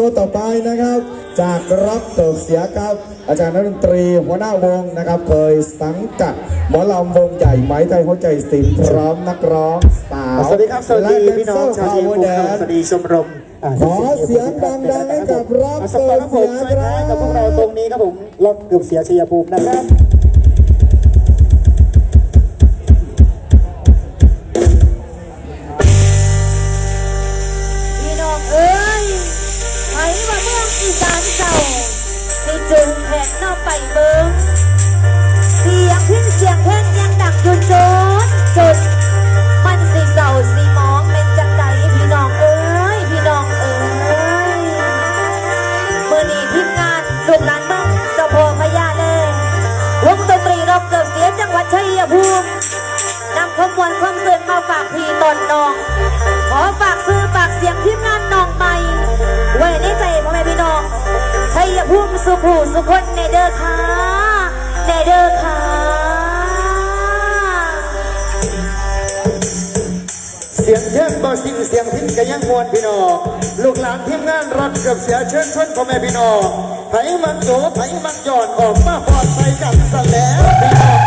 ตัวต่อไปนะครับ จากรับเติบเสียครับ อาจารย์นักดนตรีหัวหน้าวงนะครับ เคยสังกัดหมอลำวงใหญ่ไหมไทยหัวใจศิลป์พร้อมนักร้องสาวสวัสดีครับสวัสดีพี่น้องชาวจีนและภูแดมินสวัสดีชมรมาขอเสียงดังๆให้กับรับสปอร์ตครับผมเติช่วยมเสียงงานกับพวกเราตรงนี้ครับผมรถเกือบเสียชัยภูมินะครับ ว่าเมืองอีสานเก่าที่จึงแผนนอกไปเบิงเสียงพิ้นเสียงเพลงยังดังจนจนจนมันสิเศร้าสิมองเป็นจังใดพี่น้องเอ้ยพี่น้องเอ้ยเมื่อนี้ทีมงานลูกหลานเมืองเจ้าพ่อพญาเลวงดนตรีรอบเกิดเสียจังหวัดชัยภูมินำขบวนความเสื่อมาฝากพี่ตอนน้อง ผู้สุภูสุคนในเด้อค่ะในเด้อค่ะเสียงเทียนบอสิงเสียงพินกระยังมวลพี่น้องลูกหลานทีมงานรักเกือบเสียเชิญชวนพ่อแม่พี่น้องไผมันโสไผมันหย่อนออกมาปลอดภัยกันสแล้วพี่น้อง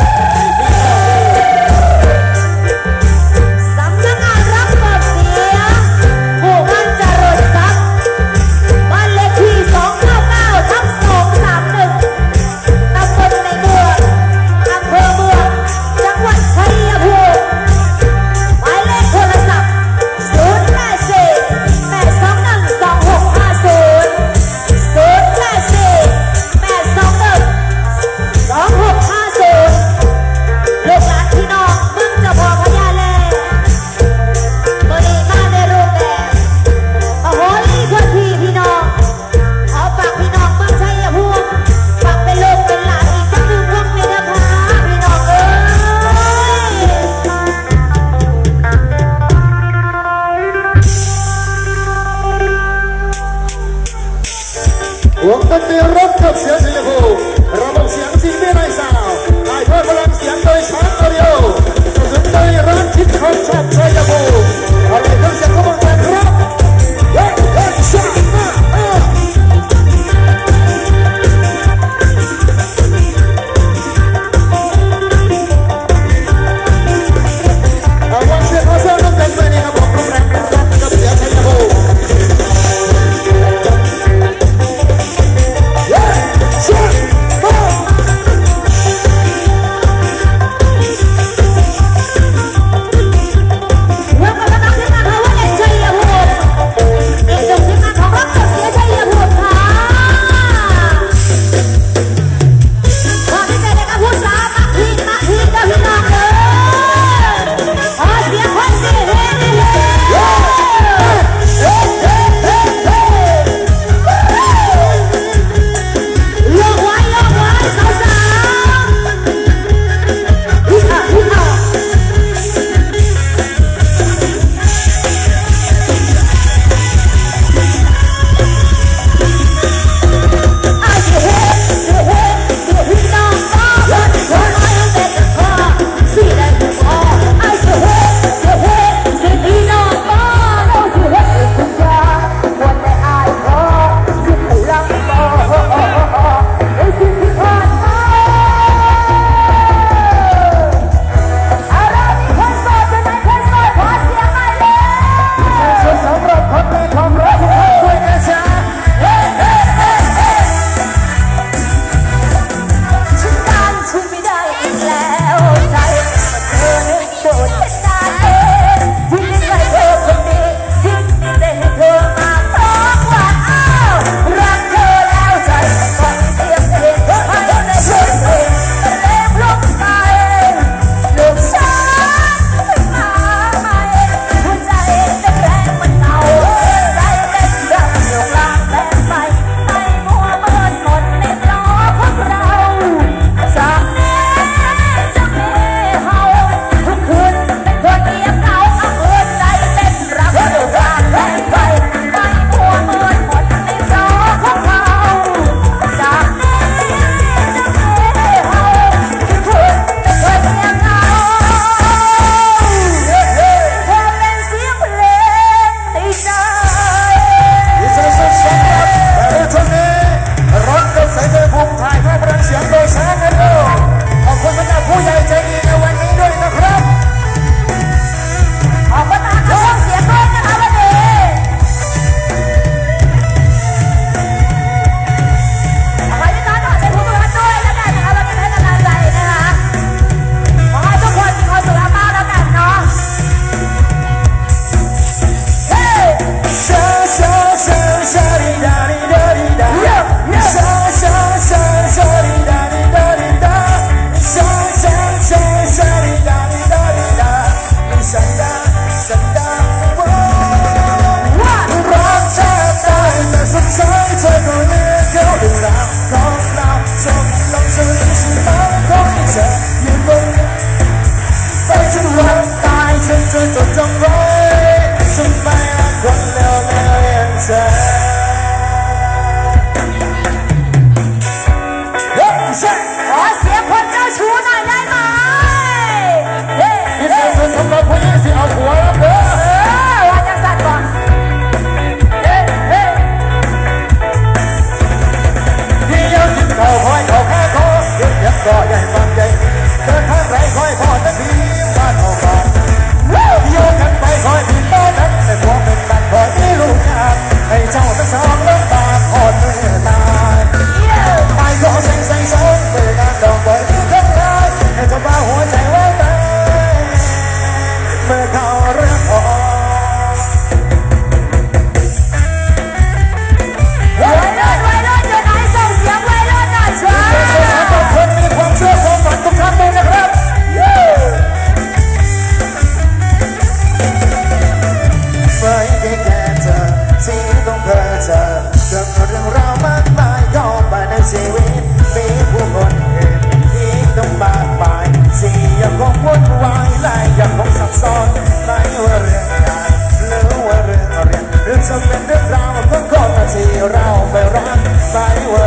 ก็ใหญ่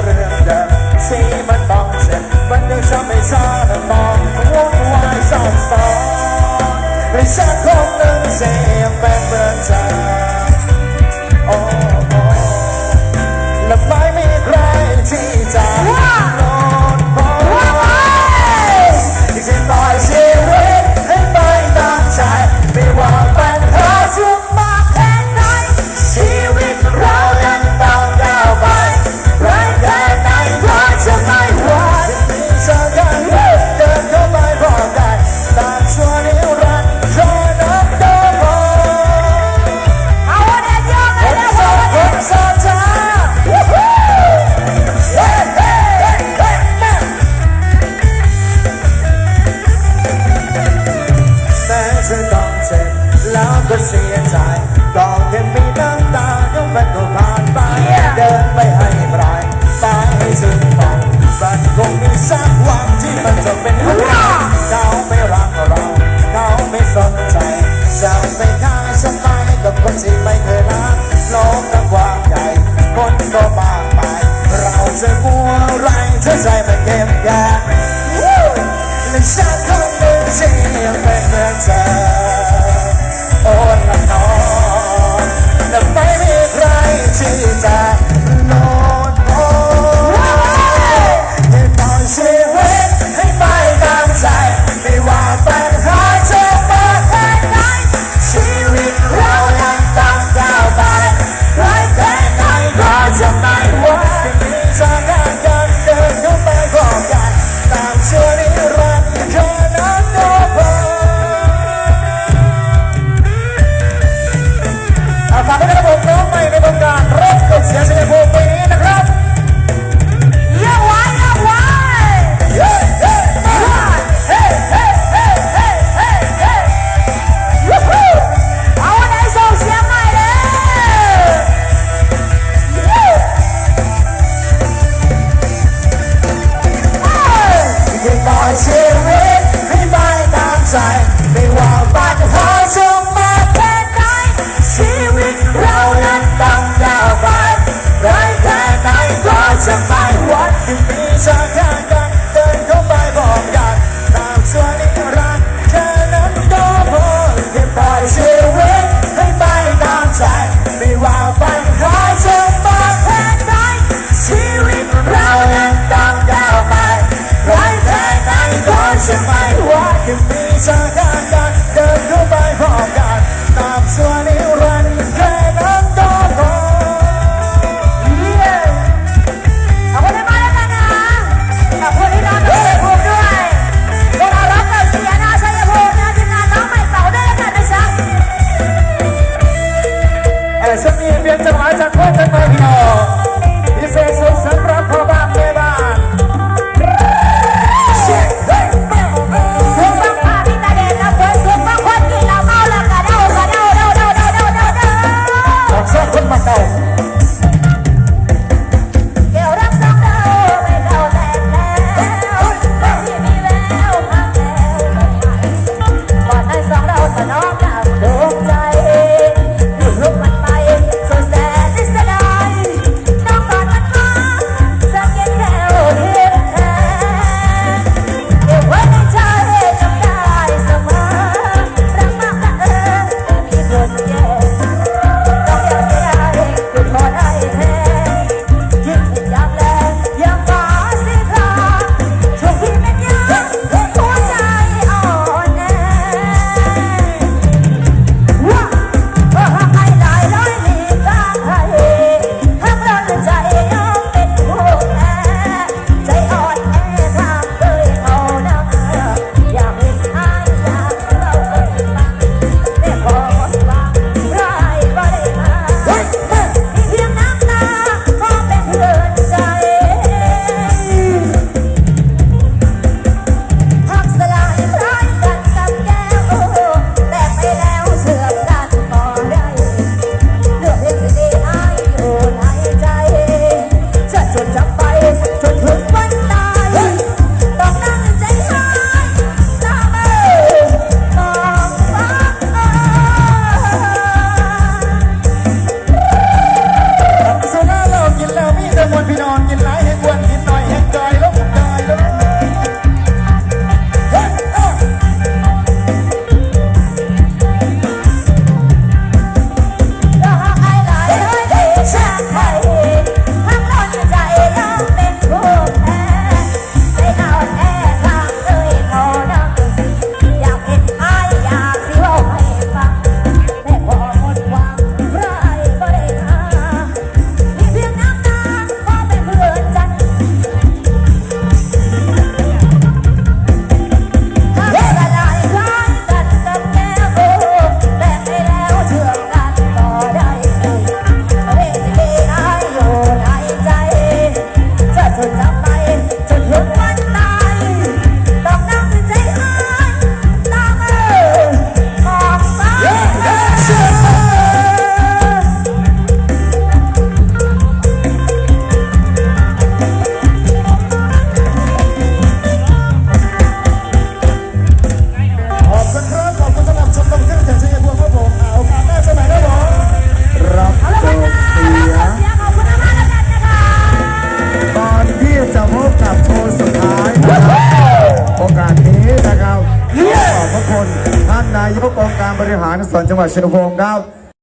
เรื่องเดิมสีมันต้องเสร็จมันยังจะไม่ช้าแต่มองวุ่นวายซ่อนซ้อนไม่สักคงหนึ่งเสียงแปลงเหมือนใจ แม้จะต้องเจ็บแล้วก็เสียใจก็แค่มีน้ำตาก็มันก็ผ่านไป เดินไปให้ไกลไปให้ถึงฝั่งมันคงมีสักวันที่มันจะเป็นของเราเขาไม่รักเราเขาไม่สนใจจะไปฆ่าสบายกับคนที่ไม่เคยรักโลกนั้นกว้างใหญ่คนก็มากมายเราจะมัวไรถ้าใจมันเข้มแข็งและฉันคนหนึ่ง ที่ยังเป็นเหมือนเธอโอ้ละนอนและไม่มีใครที่จะ กา